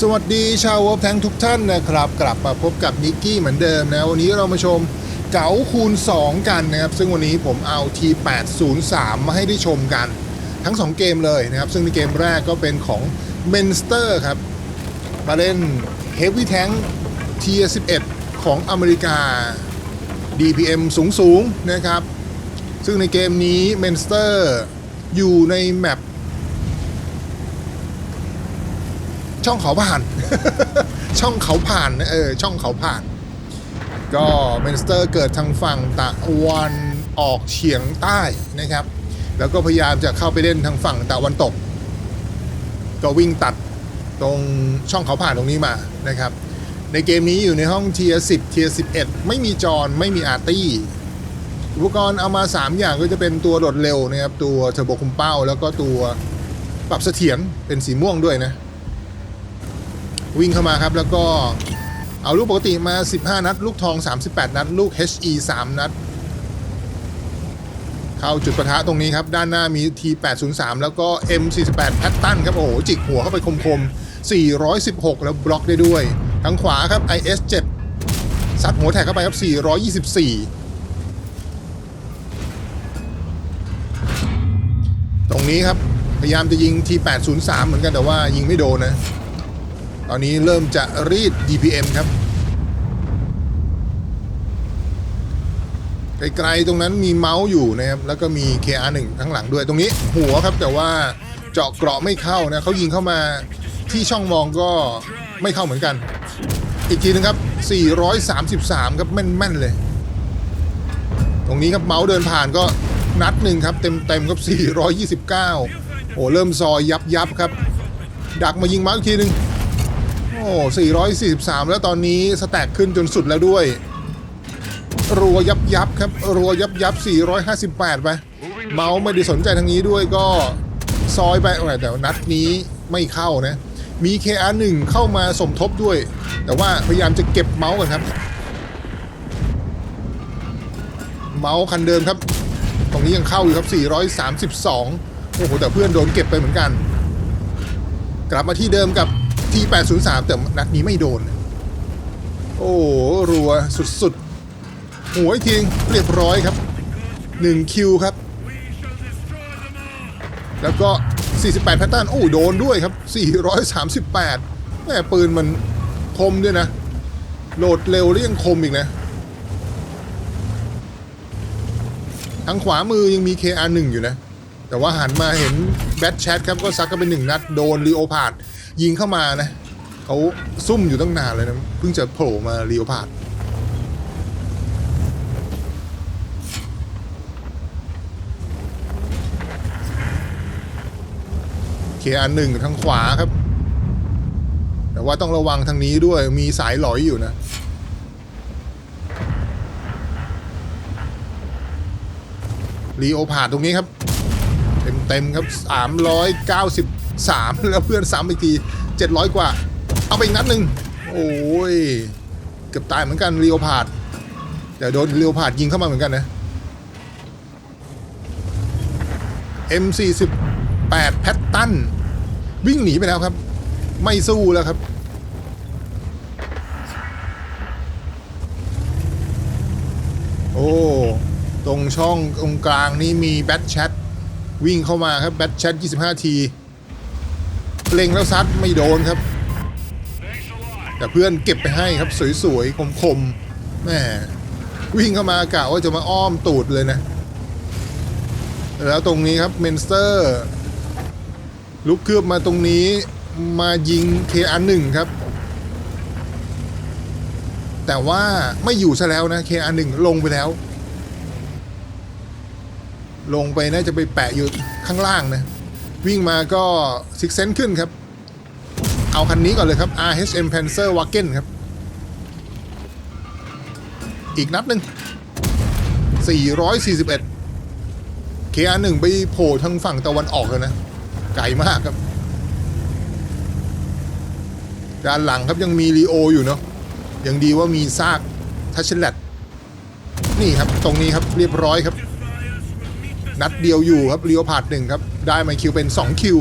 สวัสดีชาววอลแทงทุกท่านนะครับ กลับมาพบกับนิกกี้เหมือนเดิมนะ วันนี้เรามาชมเก๋าคูณ 2 กันนะครับ ซึ่งวันนี้ผมเอา T803 มาให้ได้ชมกัน ทั้ง 2 เกมเลยนะครับ ซึ่งในเกมแรกก็เป็นของ m e n s t e r ครับ มาเล่น Heavy Tank Tier 11 ของอเมริกา DPM สูงๆนะครับ ซึ่งในเกมนี้ m e n s t e r อยู่ในแมป ช่องเขาผ่าน ช่องเขาผ่านนะเออช่องเขาผ่าน ก็เมนสเตอร์เกิดทางฝั่งตะวันออกเฉียงใต้นะครับ แล้วก็พยายามจะเข้าไปเล่นทางฝั่งตะวันตก ก็วิ่งตัดตรงช่องเขาผ่านตรงนี้มานะครับ ในเกมนี้อยู่ในห้องเทียร์10เทียร์11ไม่มีจอนไม่มีอาร์ตี้อุปกรณ์เอามา 3 อย่างก็จะเป็นตัวโดดเร็วนะครับ ตัวเทอร์โบคุมเป้า แล้วก็ตัวปรับเสถียรเป็นสีม่วงด้วยนะ วิ่งเข้ามาครับ แล้วก็เอาลูกปกติมา 15 นัด ลูกทอง 38 นัด ลูก HE 3 นัด เข้าจุดประทะตรงนี้ครับ ด้านหน้ามี T803 แล้วก็ M48 แพตตันครับโอ้โหจิกหัวเข้าไปคมๆ 416 แล้วบล็อกได้ด้วย ทางขวาครับ IS7 ซัดหัวแท็กเข้าไปครับ 424ตรงนี้ครับ พยายามจะยิง T803 เหมือนกันแต่ว่ายิงไม่โดนนะ อนนี้เริ่มจะรีด DPM ครับ ไกลๆตรงนั้นมีเมาส์อยู่นะครับ แล้วก็มี KR1 ข้างหลังด้วยตรงนี้หัวครับแต่ว่าเจาะเกราะไม่เข้านะเขายิงเข้ามาที่ช่องมองก็ไม่เข้าเหมือนกัน อีกทีนึงครับ 433 ครับแม่นๆเลย ตรงนี้ครับเมาส์เดินผ่านก็นัดหนึ่งครับเต็มๆครับ 429 โอ้เริ่มซอยยับยับๆครับ ดักมายิงเมาส์อีกทีนึง โอ้443 แล้วตอนนี้สแต็กขึ้นจนสุดแล้วด้วย รัวยับยับครับ รัวยับยับ 458 ไป เมาส์ไม่ได้สนใจทางนี้ด้วยก็ซอยไปแต่นัดนี้ไม่เข้านะ มี KR1 เข้ามาสมทบด้วย แต่ว่าพยายามจะเก็บเมาส์กันครับ เมาส์คันเดิมครับ ตรงนี้ยังเข้าอยู่ครับ 432 โอ้โห แต่เพื่อนโดนเก็บไปเหมือนกัน กลับมาที่เดิมกับ T803 แต่นัดนี้ไม่โดน โอ้รัวสุดๆหัวอีกทีเรียบร้อยครับ1คิวครับ แล้วก็ 48แพทเทิร์นโอ้โดนด้วยครับ 438แม่ปืนมันคมด้วยนะ โหลดเร็วแล้วยังคมอีกนะ ทางขวามือยังมี KR1 อยู่นะ แต่ว่าหันมาเห็นแบทแชทครับก็ซักกันเป็นหนึ่งนัด โดนรีโอพาด ยิงเข้ามานะเขาซุ่มอยู่ตั้งนานเลยนะ เพิ่งจะโผล่มารีโอพาดเคอันหนึ่งทางขวาครับ แต่ว่าต้องระวังทางนี้ด้วยมีสายหลอยอยู่นะรีโอพาดตรงนี้ครับ เต็มเต็มๆครับ 3 แล้วเพื่อนซ้ำอีกที 700 กว่า เอาไปอีกนัดหนึ่งโอ้ย เกือบตายเหมือนกันเรีโอพาดแต่โดนเรีโอพาดยิงเข้ามาเหมือนกันนะ M48 แพตตันวิ่งหนีไปแล้วครับ ไม่สู้แล้วครับโอ้ ตรงช่องตรงกลางนี้มีแบทแชทวิ่งเข้ามาครับแบทแชท25 ที เล็งแล้วซัดไม่โดนครับ แต่เพื่อนเก็บไปให้ครับสวยๆ คมๆแม่วิ่งเข้ามากะว่าจะมาอ้อมตูดเลยนะ แล้วตรงนี้ครับเมนสเตอร์ ลุกเคลือบมาตรงนี้มายิง KR1 ครับ แต่ว่าไม่อยู่ซะแล้วนะ KR1 ลงไปแล้ว ลงไปน่าจะไปแปะอยู่ข้างล่างนะ วิ่งมาก็ซิกเซนขึ้นครับ เอาคันนี้ก่อนเลยครับ RHM Panzer Wagen ครับ อีกนัดหนึ่ง441 KR1 ไปโผล่ทางฝั่งตะวันออกเลยนะ ไกลมากครับ ด้านหลังครับยังมีรีโออยู่เนาะยังดีว่ามีซากทัชเชลเลตนี่ครับ ตรงนี้ครับเรียบร้อยครับ นัดเดียวอยู่ครับเรียวพาดหนึ่งครับ ได้มาคิวเป็น 2 คิว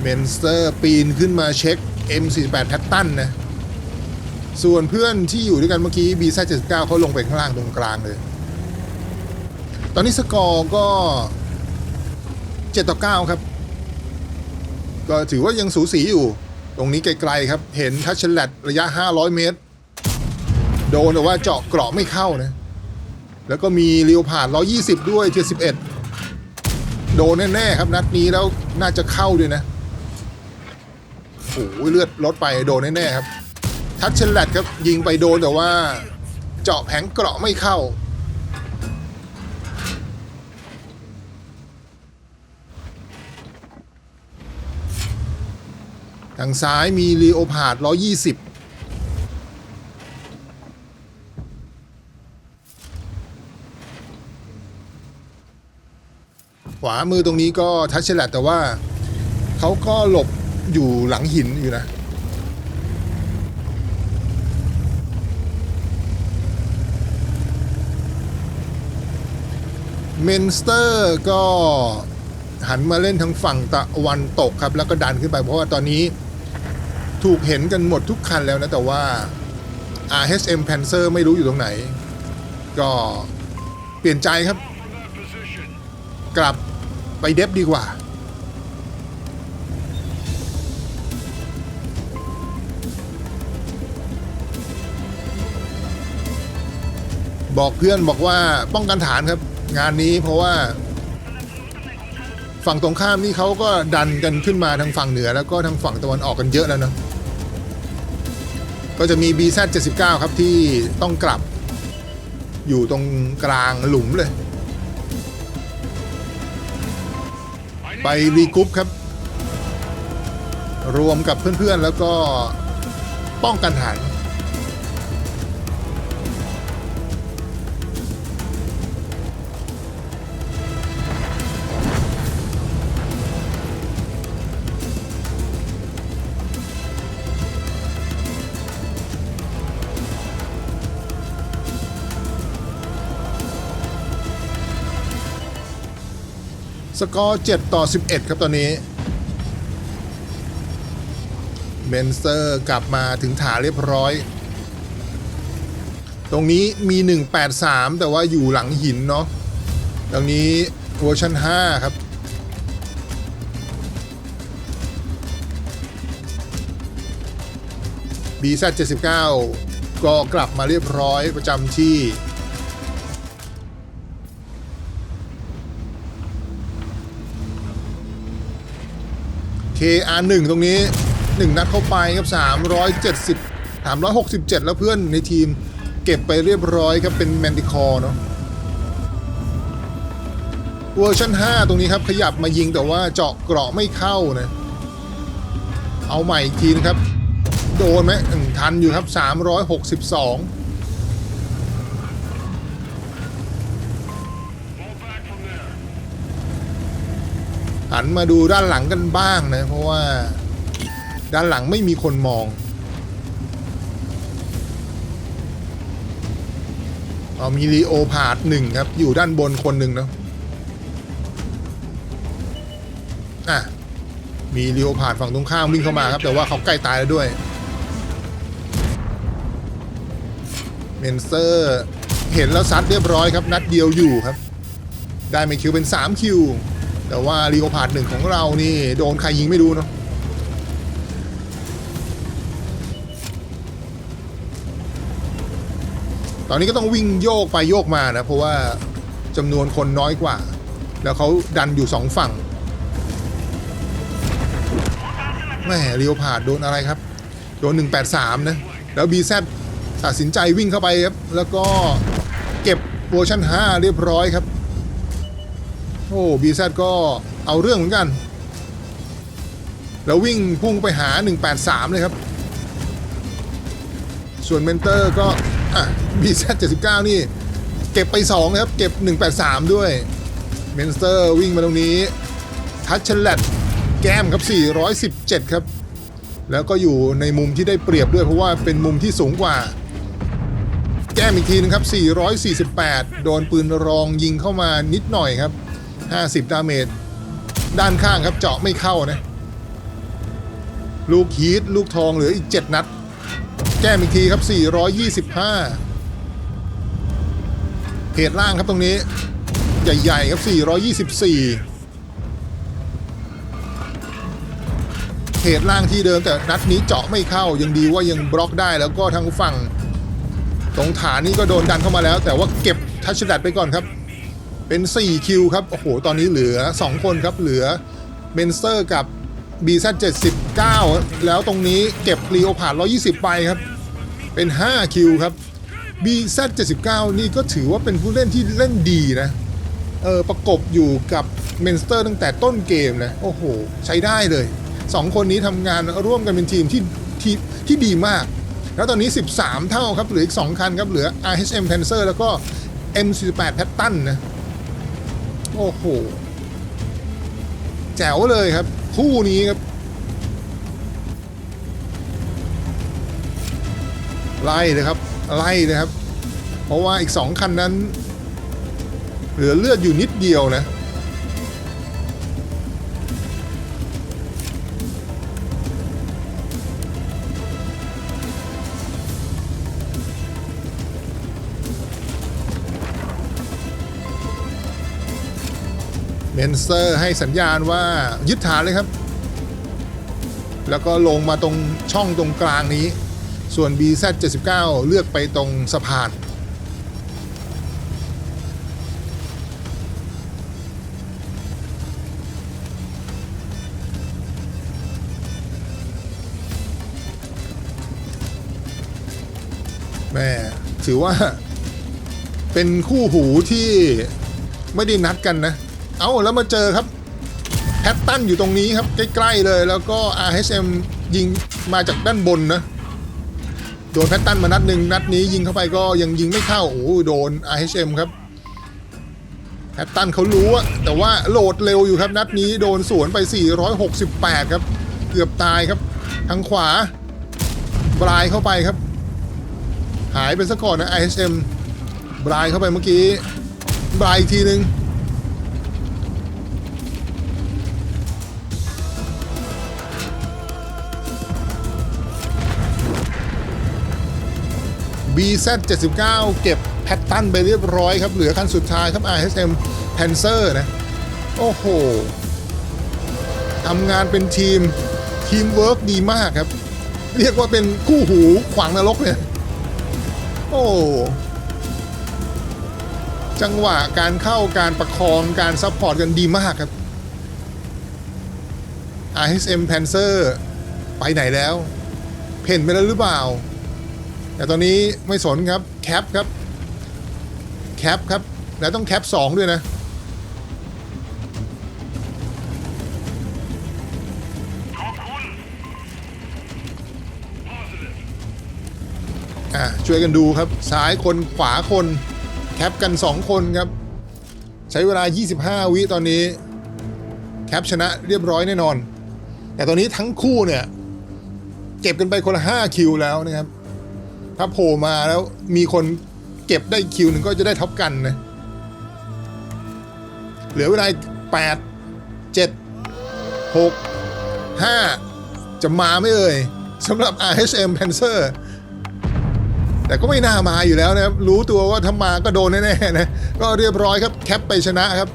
เมนสเตอร์ปีนขึ้นมาเช็ค M48 แพตตันนะ ส่วนเพื่อนที่อยู่ด้วยกันเมื่อกี้ B79 เขาลงไปข้างล่างตรงกลางเลย ตอนนี้สกอร์ก็ 7 ต่อ 9 ครับ ก็ถือว่ายังสูสีอยู่ตรงนี้ไกลๆครับ เห็นทัชเชลเลตระยะ 500 เมตร โดนแต่ว่าเจาะเกราะไม่เข้านะ แล้วก็มีเรียวผ่าน 120 ด้วยเทีย11โดนแน่ๆครับนัดนี้แล้วน่าจะเข้าด้วยนะโอ้โหเลือดลดไปโดนแน่ๆครับ ทัชเชลแลตครับยิงไปโดนแต่ว่า เจาะแผงเกราะไม่เข้าทางซ้ายมีลีโอพาด120 วามือตรงนี้ก็ทัชเชลแลตแต่ว่าเขาก็หลบอยู่หลังหินอยู่นะ เมนสเตอร์ก็หันมาเล่นทางฝั่งตะวันตกครับ แล้วก็ดันขึ้นไปเพราะว่าตอนนี้ถูกเห็นกันหมดทุกคันแล้วนะ แต่ว่า RHM Panzer ไม่รู้อยู่ตรงไหน ก็เปลี่ยนใจครับ กลับ ไปเดฟดีกว่า บอกเพื่อนบอกว่าป้องกันฐานครับ งานนี้เพราะว่า ฝั่งตรงข้ามนี่เขาก็ดันกันขึ้นมาทางฝั่งเหนือ แล้วก็ทางฝั่งตะวันออกกันเยอะแล้วเนอะก็จะมี BZ 79 ครับที่ต้องกลับ อยู่ตรงกลางหลุมเลย ไปรีกรุ๊ปครับ รวมกับเพื่อนๆ แล้วก็ป้องกันฐาน สกอร์ 7 ต่อ 11 ครับตอนนี้เมนเตอร์กลับมาถึงฐานเรียบร้อย ตรงนี้มี 183 แต่ว่าอยู่หลังหินเนาะตรงนี้เวอร์ชัน5 ครับ BZ 79ก็กลับมาเรียบร้อยประจำที่ KR1 ตรงนี้ 1 นัดเข้าไปครับ 370 367 แล้วเพื่อนในทีมเก็บไปเรียบร้อยครับ เป็นแมนติคอร์เนาะเวอร์ชัน5 ตรงนี้ครับ ขยับมายิงแต่ว่าเจาะเกราะไม่เข้านะ เอาใหม่อีกทีนะครับ โดนไหมทันอยู่ครับ 362 หันมาดูด้านหลังกันบ้างนะ เพราะว่าด้านหลังไม่มีคนมอง เอามีลีโอพาดหนึ่งครับ อยู่ด้านบนคนหนึ่งนะอะมีลีโอพาดฝั่งตรงข้ามวิ่งเข้ามาครับ แต่ว่าเขาใกล้ตายแล้วด้วย เมนเซอร์เห็นแล้วซัดเรียบร้อยครับ นัดเดียวอยู่ครับ ได้ไม่คิวเป็น 3 คิว แต่ว่ารีโอพาดหนึ่งของเรานี่ โดนใครยิงไม่รู้เนาะตอนนี้ก็ต้องวิ่งโยกไปโยกมานะ เพราะว่าจำนวนคนน้อยกว่า แล้วเขาดันอยู่สองฝั่งแม่รีโอพาดโดนอะไรครับ โดน 183 นะ แล้ว BZ ตัดสินใจวิ่งเข้าไปครับ แล้วก็เก็บเวอร์ชัน5 เรียบร้อยครับ โอ้บีซก็เอาเรื่องเหมือนกัน แล้ววิ่งพุ่งไปหา 183 เลยครับ ส่วนเมนเตอร์ก็อะบีซ79นี่ เก็บไป2นะครับ เก็บ 183 ด้วย เมนเตอร์วิ่งมาตรงนี้ ทัชเชลแลตแก้มครับ 417 ครับ แล้วก็อยู่ในมุมที่ได้เปรียบด้วยเพราะว่าเป็นมุมที่สูงกว่า แก้มอีกทีนึงครับ 448 โดนปืนรองยิงเข้ามานิดหน่อยครับ 50 ดาเมจ ด้านข้างครับเจาะไม่เข้านะ ลูกฮีทลูกทองเหลืออีก 7 นัด แก้มอีกทีครับ 425เพจล่างครับตรงนี้ ใหญ่ๆครับ 424เพจล่างที่เดิมแต่นัดนี้เจาะไม่เข้ายังดีว่ายังบล็อกได้แล้วก็ทางฝั่งตรงฐานนี้ก็โดนดันเข้ามาแล้ว แต่ว่าเก็บทัชดัดไปก่อนครับ เป็น4คิวครับ โอ้โห ตอนนี้เหลือ 2 คนครับ เหลือเบนเซอร์กับ BZ79 แล้วตรงนี้เก็บรีโอผ่าน120 ไปครับ เป็น 5 คิวครับ BZ79 นี่ก็ถือว่าเป็นผู้เล่นที่เล่นดีนะ เออ ประกบอยู่กับเมนสเตอร์ตั้งแต่ต้นเกมนะ โอ้โห ใช้ได้เลย 2 คนนี้ทำงานร่วมกันเป็นทีมที่ที่ที่ดีมาก แล้วตอนนี้ 13 เท่าครับ เหลืออีก 2 คันครับ เหลือ RHM Panzer แล้วก็ M48 Patton นะ โอ้โหแจ๋วเลยครับ คู่นี้ครับ ไล่เลยครับ ไล่นะครับ เพราะว่าอีกสองคันนั้น เหลือเลือดอยู่นิดเดียวนะ เมนเซอร์ให้สัญญาณว่ายึดฐานเลยครับ แล้วก็ลงมาตรงช่องตรงกลางนี้ ส่วน BZ79 เลือกไปตรงสะพาน แม่ถือว่าเป็นคู่หูที่ไม่ได้นัดกันนะ เอาแล้วมาเจอครับแพตตันอยู่ตรงนี้ครับ ใกล้ๆเลยแล้วก็ RHM ยิงมาจากด้านบนนะ โดนแพตตันมานัดหนึ่งนัดนี้ยิงเข้าไปก็ยังยิงไม่เข้า โอ้โโดน RHM ครับแพตตันเขารู้อะแต่ว่าโหลดเร็วอยู่ครับ นัดนี้โดนสวนไป 468 ครับ เกือบตายครับทางขวาบรายเข้าไปครับ หายไปซะก่อนนะ ISM บรายเข้าไปเมื่อกี้บรายอีกทีนึง BZ79 เก็บแพตตันไปเรียบร้อยครับ เหลือคันสุดท้ายครับ RSM Panzer นะ โอ้โหทำงานเป็นทีมทีมเวิร์กดีมากครับ เรียกว่าเป็นคู่หูขวางนรกเนี่ยโอ้จังหวะการเข้าการประคองการซัพพอร์ตกันดีมากครับ RSM Panzer ไปไหนแล้ว เพ่นไปแล้วหรือเปล่า แต่ตอนนี้ไม่สนครับแคปครับแคปครับแล้วต้องแคป 2 ด้วยนะอะช่วยกันดูครับ ซ้ายคนขวาคน แคปกัน 2 คนครับ ใช้เวลา 25 วิตอนนี้ แคปชนะเรียบร้อยแน่นอน แต่ตอนนี้ทั้งคู่เนี่ย เก็บกันไปคนละ 5 คิวแล้วนะครับ ถ้าโผล่มาแล้วมีคนเก็บได้คิวหนึ่งก็จะได้ท็อปกันนะ เหลือเวลาแปดเจ็ดหกห้าจะมาไม่เอ่ยสำหรับ RHM Panzer แต่ก็ไม่น่ามาอยู่แล้วนะครับ รู้ตัวว่าถ้ามาก็โดนแน่ๆนะ ก็เรียบร้อยครับ แคปไปชนะครับ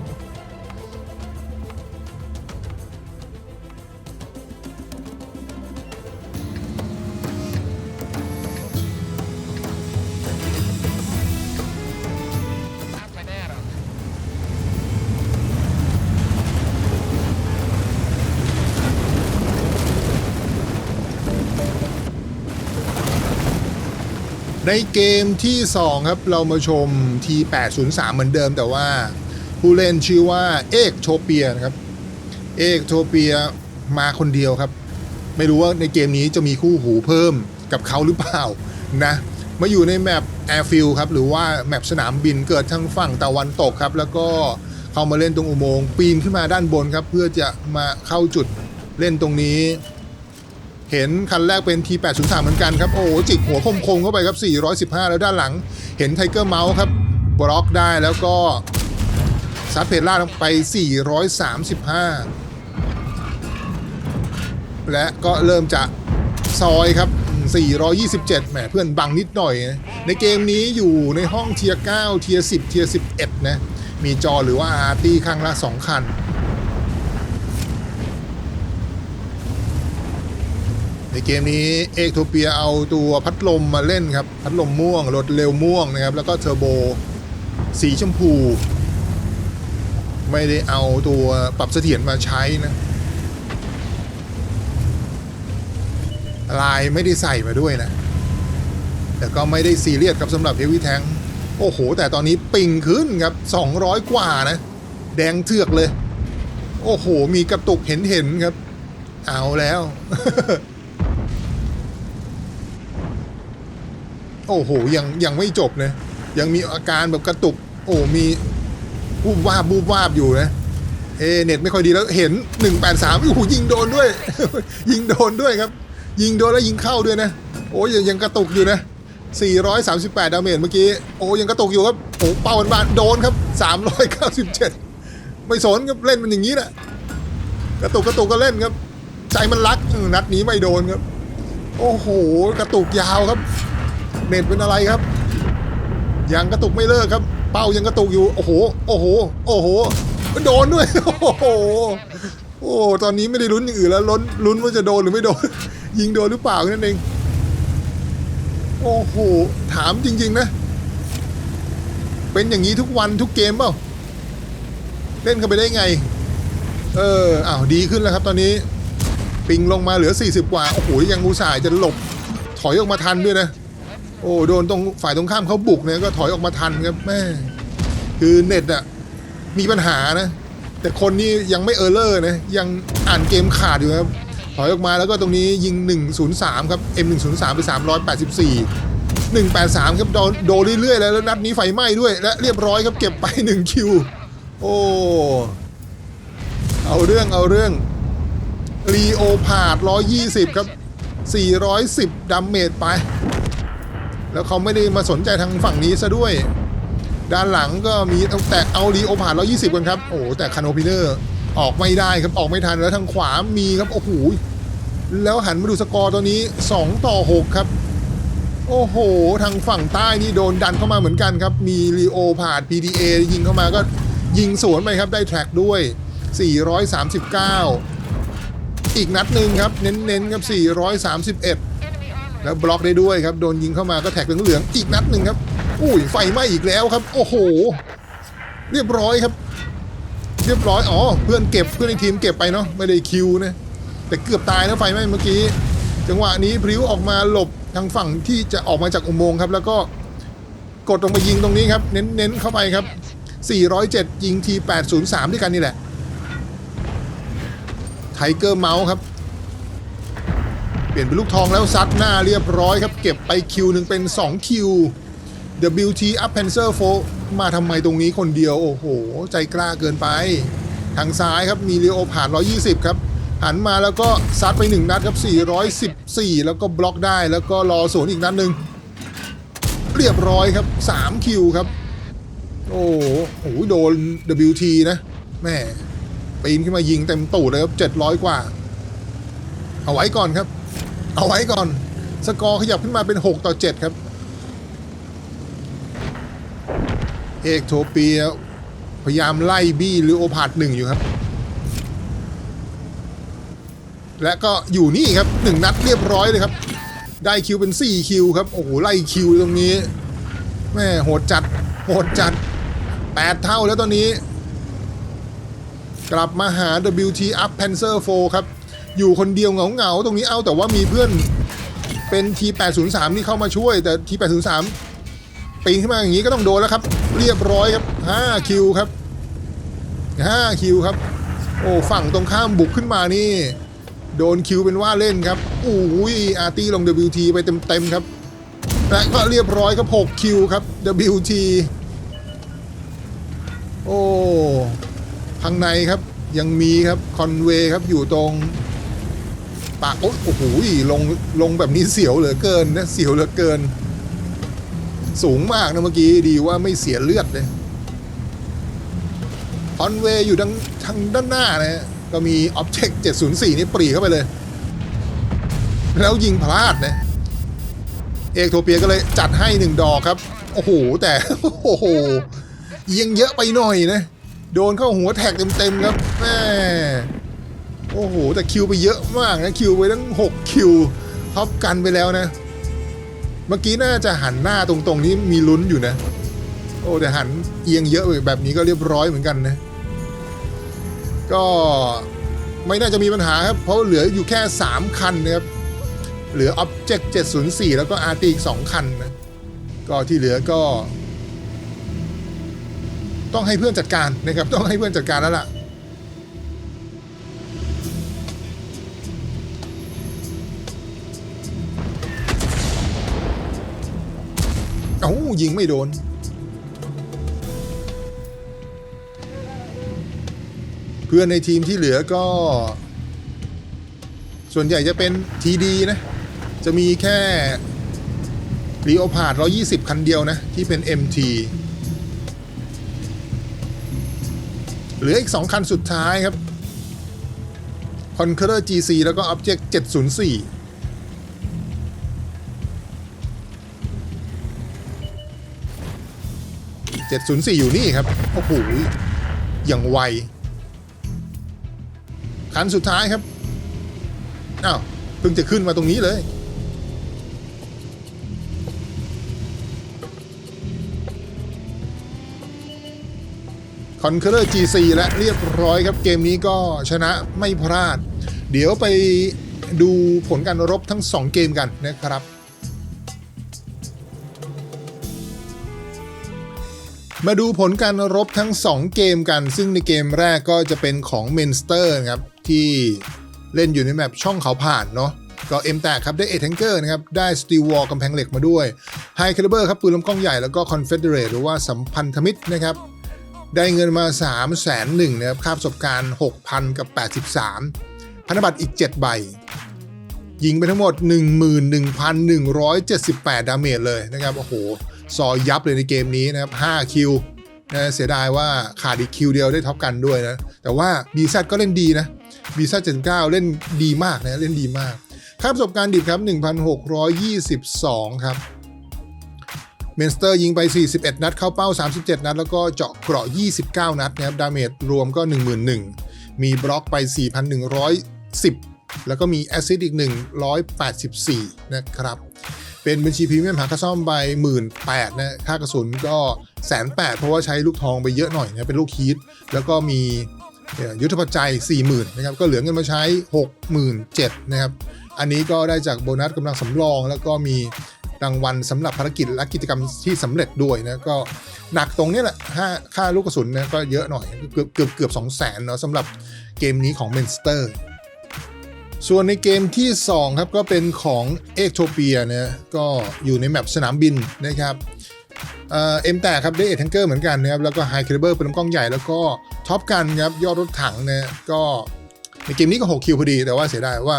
ในเกมที่ 2 ครับ เรามาชม T803 เหมือนเดิมแต่ว่า ผู้เล่นชื่อว่าเอกโทเปียนะครับ เอกโทเปียมาคนเดียวครับ ไม่รู้ว่าในเกมนี้จะมีคู่หูเพิ่มกับเขาหรือเปล่านะมาอยู่ในแมปแอร์ฟิลครับ หรือว่าแมปสนามบินเกิดทางฝั่งตะวันตกครับ แล้วก็เข้ามาเล่นตรงอุโมงค์ปีนขึ้นมาด้านบนครับ เพื่อจะมาเข้าจุดเล่นตรงนี้ เห็นคันแรกเป็น T803 เหมือนกันครับ โอ้โหจิกหัวคมคมเข้าไปครับ 415 แล้วด้านหลัง เห็นไทเกอร์เมาส์ครับ บล็อกได้แล้วก็ซัดเพลล่าลงไป 435 และก็เริ่มจะซอยครับอืม427 แหมเพื่อนบังนิดหน่อยนะในเกมนี้อยู่ในห้องเทียร์9เทียร์10 เทียร์11 นะ มีจอหรือว่าอาร์ตี้ข้างละ 2 คัน ในเกมนี้เอกโทเปียเอาตัวพัดลมมาเล่นครับ พัดลมม่วงรถเร็วม่วงนะครับ แล้วก็เทอร์โบสีชมพู ไม่ได้เอาตัวปรับเสถียรมาใช้นะลายไม่ได้ใส่มาด้วยนะ แต่ก็ไม่ได้ซีเรียสครับสำหรับเฮวี่แทงโอ้โห แต่ตอนนี้ปิงขึ้นครับ 200 กว่านะ แดงเถือกเลย โอ้โห มีกระตุกเห็นเห็นครับ เอาแล้ว อ้โหยังยังไม่จบนะยังมีอาการแบบกระตุก โอ้มีบูบวาบบูบวาบอยู่นะเอเน็ตไม่ค่อยดีแล้วเห็น 183โอ้โหยิงโดนด้วย ยิงโดนด้วยครับ ยิงโดนแล้วยิงเข้าด้วยนะ โอ้ยยังยังกระตุกอยู่นะ 438 ดาเมจเมื่อกี้ โอ้ยังกระตุกอยู่ครับโอ้เป้าบานโดนครับ 397 ไม่สนครับเล่นมันอย่างนี้แหละกระตุกกระตุกก็เล่นครับ ใจมันรักนัดนี้ไม่โดนครับ โอ้โห กระตุกยาวครับ เน็ตเป็นอะไรครับ ยังกระตุกไม่เลิกครับ เป้ายังกระตุกอยู่ โอ้โห โอ้โห โอ้โห โดนด้วย โอ้โห โอ้ ตอนนี้ไม่ได้ลุ้นอย่างอื่นแล้วลุ้นลุ้นว่าจะโดนหรือไม่โดน ยิงโดนหรือเปล่านั่นเอง โอ้โห ถามจริง ๆ นะ เป็นอย่างนี้ทุกวันทุกเกมเปล่า เล่นกันไปได้ไง เออ อ้าว ดีขึ้นแล้วครับตอนนี้ปิงลงมาเหลือ 40 กว่า โอ้โห ยังอุตส่าห์จะหลบ ถอยออกมาทันด้วยนะ โอ้โดนตรงฝ่ายตรงข้ามเขาบุกเนี่ยก็ถอยออกมาทันครับแม่คือเน็ตอะมีปัญหานะ แต่คนนี้ยังไม่เออร์เลอร์นะยังอ่านเกมขาดอยู่ครับถอยออกมาแล้วก็ตรงนี้ยิง 103 ครับ M103 ไป 384 183 ครับโดนโดนเรื่อยๆแล้วแล้วนัดนี้ไฟไหม้ด้วย และเรียบร้อยครับเก็บไป 1 คิว โอ้เอาเรื่องเอาเรื่องรีโอพาด120 ครับ 410ดัมเมจไป แล้วเขาไม่ได้มาสนใจทางฝั่งนี้ซะด้วย ด้านหลังก็มีแต่เอารีโอผ่าน120 กันครับ โอ้แต่คานโอพิเนอร์ออกไม่ได้ครับออกไม่ทันแล้วทางขวามีครับโอ้โหแล้วหันมาดูสกอร์ตัวนี้ 2 ต่อ 6 ครับ โอ้โห ทางฝั่งใต้นี่โดนดันเข้ามาเหมือนกันครับ มีรีโอผ่าน PDA ยิงเข้ามาก็ยิงสวนไปครับได้แทร็กด้วย 439 อีกนัดหนึ่งครับ เน้นๆครับ 431 แล้วบล็อกได้ด้วยครับโดนยิงเข้ามาก็แท็กเหลืองๆอีกนัดหนึ่งครับอุ้ยไฟไหม้อีกแล้วครับ โอ้โห เรียบร้อยครับ เรียบร้อยอ๋อเพื่อนเก็บเพื่อนในทีมเก็บไปเนาะไม่ได้คิวนะแต่เกือบตายนะไฟไหม้เมื่อกี้ จังหวะนี้พริ้วออกมาหลบทางฝั่งที่จะออกมาจากอุโมงค์ครับ แล้วก็กดลงมายิงตรงนี้ครับ เน้นๆเข้าไปครับ 407 ยิงที803 ด้วยกันนี่แหละไทเกอร์เมาส์ครับ เปลี่ยนเป็นลูกทองแล้วซัดหน้าเรียบร้อยครับ เก็บไปคิวหนึ่งเป็น 2 คิว WT Up Panzer 4มาทำไมตรงนี้คนเดียว โอ้โห ใจกล้าเกินไป ทางซ้ายครับมีเรีโอผ่าน 120 ครับ หันมาแล้วก็ซัดไป 1 นัดครับ 414 แล้วก็บล็อกได้แล้วก็รอสวนอีกนัดหนึ่งเรียบร้อยครับ 3 คิวครับ โอ้โหโอ้โหโดน WT นะแม่ปีนขึ้นมายิงเต็มตูดเลยครับ 700 กว่า เอาไว้ก่อนครับ เอาไว้ก่อน สกอร์ขยับขึ้นมาเป็น 6 ต่อ 7 ครับ เอกโทเปีย พยายามไล่บี้หรือโอพาดหนึ่งอยู่ครับ และก็อยู่นี่ครับหนึ่งนัดเรียบร้อยเลยครับ ได้คิวเป็น 4 คิวครับ โอ้โห ไล่คิวตรงนี้แม่โหดจัด โหดจัด 8 เท่าแล้วตอนนี้ กลับมาหา WT Up Panzer 4 ครับ อยู่คนเดียวเหงาๆตรงนี้เอาแต่ว่ามีเพื่อนเป็น T803 ที่เข้ามาช่วย แต่ T803 ปีนขึ้นมาอย่างนี้ก็ต้องโดนแล้วครับ เรียบร้อยครับ5คิวครับ5คิวครับ โอ้ฝั่งตรงข้ามบุกขึ้นมานี่ โดนคิวเป็นว่าเล่นครับอู้ยอาร์ตี้ลง WT ไปเต็มๆครับและก็เรียบร้อยครับ6คิวครับ WT โอ้ข้างในครับยังมีครับคอนเวย์ครับอยู่ตรง ปากโอ้โหลงลงแบบนี้เสียวเหลือเกินนะเสียวเหลือเกิน สูงมากนะเมื่อกี้ดีว่าไม่เสียเลือดเลยคอนเวย์อยู่ทางทางด้านหน้านะก็มี Object 704 นี่ปรีเข้าไปเลย แล้วยิงพลาดนะเอกโทเปียก็เลยจัดให้หนึ่งดอกครับ โอ้โห แต่โอ้โหเอียงเยอะไปหน่อยนะ โดนเข้าหัวแท็กเต็มๆครับแม่ โอ้โห แต่คิวไปเยอะมากนะ คิวไปตั้ง 6 คิวท็อปกันไปแล้วนะ เมื่อกี้น่าจะหันหน้าตรงๆนี้มีลุ้นอยู่นะ โอ้แต่หันเอียงเยอะแบบนี้ก็เรียบร้อยเหมือนกันนะ ก็ไม่น่าจะมีปัญหาครับ เพราะเหลืออยู่แค่ 3 คันนะครับ เหลือ Object 704 แล้วก็ RT อีก 2 คันนะ ก็ที่เหลือก็ ต้องให้เพื่อนจัดการนะครับ ต้องให้เพื่อนจัดการแล้วล่ะ ยิงไม่โดน เพื่อนในทีมที่เหลือก็ ส่วนใหญ่จะเป็นทีดีนะ จะมีแค่รีโอพาด120 คันเดียวนะ ที่เป็น MT เหลืออีก 2 คันสุดท้ายครับ Conqueror GC แล้วก็ Object 704 704 อยู่นี่ครับ โอ้โห อย่างไว คันสุดท้ายครับ อ้าว เพิ่งจะขึ้นมาตรงนี้เลย คอนเคอร์ GC และเรียบร้อยครับ เกมนี้ก็ชนะไม่พลาด เดี๋ยวไปดูผลการรบทั้ง 2 เกมกันนะครับ มาดูผลการรบทั้ง 2 เกมกัน ซึ่งในเกมแรกก็จะเป็นของเมนสเตอร์ครับ ที่เล่นอยู่ในแมปช่องเขาผ่านเนาะก็เอ็มแตกครับ ได้เอทงเกอร์นะครับ ได้สตีวอลกำแพงเหล็กมาด้วยไฮคาลิเบอร์ครับ ปืนลำกล้องใหญ่แล้วก็คอนเฟเดเรตหรือว่าสัมพันธมิตรนะครับ ได้เงินมา 3 0 0แสนหนึ่งนะครับค่าประสบการณ์ 6,000 กับ 83 พันธบัตรอีก 7 ใบ ยิงไปทั้งหมด 11,178 ดาเมจเลยนะครับ โอ้โห ซอยยับเลยในเกมนี้นะครับ5คิวนะเสียดายว่าขาดอีกคิวเดียวได้ท็อปกันด้วยนะ แต่ว่า BZ ก็เล่นดีนะ BZ 79เล่นดีมากนะเล่นดีมากค่าประสบการณ์ดิบครับ 1,622 ครับ เมนสเตอร์ยิงไป 41 นัด เข้าเป้า 37 นัด แล้วก็เจาะเกราะ 29 นัดนะครับ ดาเมจรวมก็ 11,000มีบล็อกไป 4,110 แล้วก็มีแอซิดอีก 184 นะครับ เป็นบัญชีพรีเมียมหาค่าซ่อมไป18,000นะค่ากระสุนก็แสนแปดเพราะว่าใช้ลูกทองไปเยอะหน่อยนะเป็นลูกฮีทแล้วก็มียุทธปัจจัย 40,000นะครับก็เหลือเงินมาใช้ 67,000นะครับอันนี้ก็ได้จากโบนัสกำลังสำรอง แล้วก็มีรางวัลสำหรับภารกิจและกิจกรรมที่สำเร็จด้วยนะก็หนักตรงนี้แหละค่าค่าลูกกระสุนนะก็เยอะหน่อยเกือบเกือบเกือบสองแสนเนาะสำหรับเกมนี้ของเมนสเตอร์ ส่วนในเกมที่ 2 ครับ ก็เป็นของเอกโทเปียนะก็อยู่ในแมปสนามบินนะครับเอ็มแต่ครับได้เอทังเกอร์เหมือนกันนะครับ แล้วก็ไฮคาลิเบอร์เป็นลำกล้องใหญ่แล้วก็ท็อปกันครับ ยอดรถถังนะก็ในเกมนี้ก็ 6 คิวพอดี แต่ว่าเสียดายว่า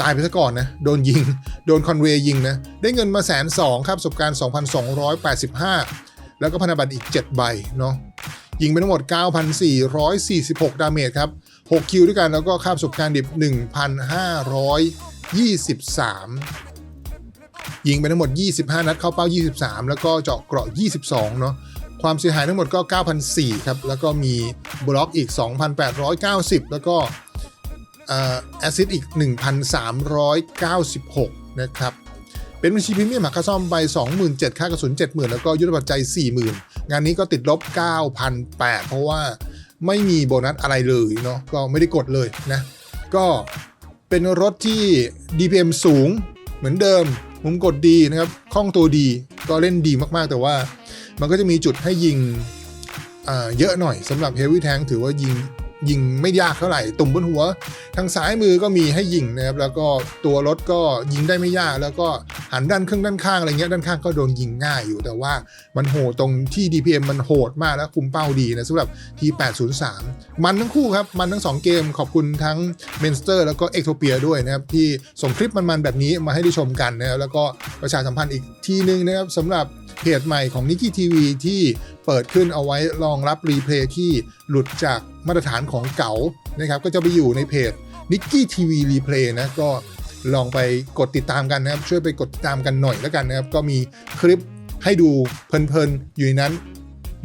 ตายไปซะก่อนนะ โดนยิง โดนคอนเวย์ยิงนะ ได้เงินมาแสนสองครับประสบการณ์ 2,285 แล้วก็พันธบัตรอีก 7 ใบเนาะยิงไปทั้งหมด 9,446 ดาเมจครับ 6 คิวด้วยกันแล้วก็ค่าประสบการณ์ดิบ 1,523 ยิงไปทั้งหมด 25 นัดเข้าเป้า 23 แล้วก็เจาะเกราะ 22 เนาะความเสียหายทั้งหมดก็ 9,004ครับ แล้วก็มีบล็อกอีก 2,890 แล้วก็แอซิดอีก 1,396 นะครับ เป็นบัญชีพรีเมียมหักค่าซ่อมไป 27,000ค่ากระสุน 70,000 แล้วก็ยุทธปัจจัย 40,000 งานนี้ก็ติดลบ9,800เพราะว่า ไม่มีโบนัสอะไรเลยเนาะก็ไม่ได้กดเลยนะ ก็เป็นรถที่ DPM สูงเหมือนเดิมมุมกดดีนะครับคล่องตัวดีก็เล่นดีมากๆ แต่ว่ามันก็จะมีจุดให้ยิงอ่าเยอะหน่อยสำหรับ Heavy Tank ถือว่ายิง ยิงไม่ยากเท่าไหร่ ตุ่มบนหัว ทางซ้ายมือก็มีให้ยิงนะครับแล้วก็ตัวรถก็ยิงได้ไม่ยาก แล้วก็หันด้านข้างด้านข้างอะไรเงี้ยด้านข้างก็โดนยิงง่ายอยู่แต่ว่ามันโหดตรงที่ DPM มันโหดมากและคุมเป้าดีนะสำหรับ T803 มันทั้งคู่ครับ มันทั้ง 2 เกมขอบคุณทั้ง m e n s t e r แล้วก็ e c t o p i a ด้วยนะครับ ที่ส่งคลิปมันๆแบบนี้มาให้ได้ชมกันนะครับแล้วก็ประชาสัมพันธ์อีกทีนึงนะครับสำหรับ เพจใหม่ของ Niki TV ที่เปิดขึ้นเอาไว้รองรับรีเพลย์ที่หลุดจากมาตรฐานของเก๋านะครับก็จะไปอยู่ในเพจ Nicky TV Replay นะก็ลองไปกดติดตามกันนะครับ ช่วยไปกดติดตามกันหน่อยแล้วกันนะครับ ก็มีคลิปให้ดูเพลินๆ อยู่ในนั้น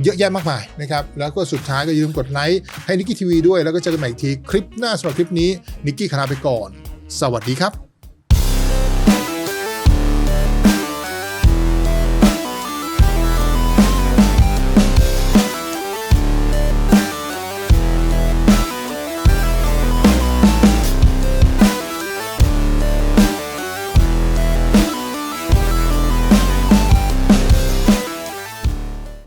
เยอะแยะมากมายนะครับ แล้วก็สุดท้ายก็อย่าลืมกดไลค์ให้นิกกี้ทีวีด้วย แล้วก็เจอกันใหม่อีกทีคลิปหน้าสำหรับคลิปนี้นิกกี้คาราไปก่อน สวัสดีครับ